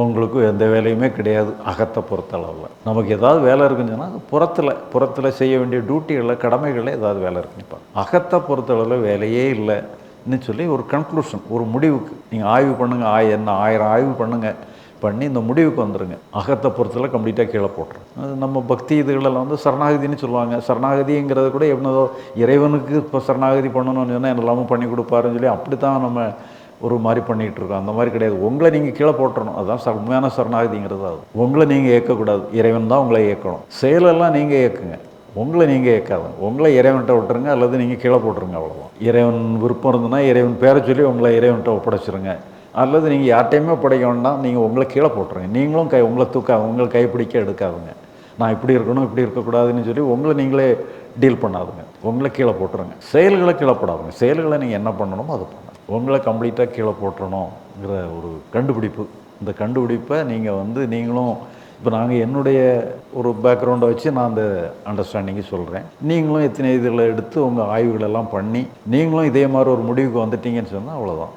உங்களுக்கு எந்த வேலையுமே கிடையாது அகத்தை பொறுத்தளவில். நமக்கு ஏதாவது வேலை இருக்குன்னு சொன்னால் புறத்தில் புறத்தில் செய்ய வேண்டிய டியூட்டிகளில் கடமைகளில் ஏதாவது வேலை இருக்குன்னு பாருங்க. அகத்தை பொறுத்தளவில் வேலையே இல்லைன்னு சொல்லி ஒரு கன்க்ளூஷன் ஒரு முடிவுக்கு. நீங்கள் ஆய்வு பண்ணுங்கள் ஆய் என்ன ஆயிரம் ஆய்வு பண்ணுங்கள் பண்ணி இந்த முடிவுக்கு வந்துடுங்க அகத்தை பொறுத்தல கம்ப்ளீட்டாக கீழே போட்டுரும் அது நம்ம பக்தி இதுகளெல்லாம் வந்து சரணாகதின்னு சொல்லுவாங்க. சரணாகதிங்கிறது கூட எப்படினதோ இறைவனுக்கு இப்போ சரணாகதி பண்ணணும்னு சொன்னால் எல்லாமும் பண்ணி கொடுப்பாருன்னு சொல்லி அப்படி தான் நம்ம ஒரு மாதிரி பண்ணிகிட்டு இருக்கோம் அந்த மாதிரி கிடையாது. உங்களை நீங்கள் கீழே போட்டுறணும். அதுதான் உண்மையான சரணாகதிங்கிறது அது. உங்களை நீங்கள் ஏற்கக்கூடாது. இறைவன் தான் உங்களை இயக்கணும் செயலெல்லாம் நீங்கள் ஏற்குங்க. உங்களை நீங்கள் ஏற்காது உங்களை இறைவன்கிட்ட விட்டுருங்க அல்லது நீங்கள் கீழே போட்டுருங்க அவ்வளோதான் இறைவன் விருப்பம் இருந்ததுன்னா இறைவன் பேரை சொல்லி உங்களை இறைவன்கிட்ட ஒப்படைச்சிருங்க. அல்லது நீங்கள் யார்ட்டையுமே படைக்க வேண்டாம். நீங்கள் உங்களை கீழே போட்டுருங்க. நீங்களும் கை உங்களை தூக்க உங்களை கைப்பிடிக்க எடுக்காதுங்க. நான் இப்படி இருக்கணும் இப்படி இருக்கக்கூடாதுன்னு சொல்லி உங்களை நீங்களே டீல் பண்ணாதுங்க. உங்களை கீழே போட்டுருங்க. செயல்களை கீழே போடாதுங்க. செயல்களை நீங்கள் என்ன பண்ணணுமோ அதை பண்ணுங்க. உங்களை கம்ப்ளீட்டாக கீழே போட்டுறணுங்கிற ஒரு கண்டுபிடிப்பு. இந்த கண்டுபிடிப்பை நீங்கள் வந்து நீங்களும் இப்போ நாங்கள் என்னுடைய ஒரு பேக்ரவுண்டை வச்சு நான் அந்த அண்டர்ஸ்டாண்டிங்கை சொல்கிறேன் நீங்களும் எத்தனை இதில் எடுத்து உங்கள் ஆய்வுகளெல்லாம் பண்ணி நீங்களும் இதே மாதிரி ஒரு முடிவுக்கு வந்துட்டீங்கன்னு சொன்னால் அவ்வளோதான்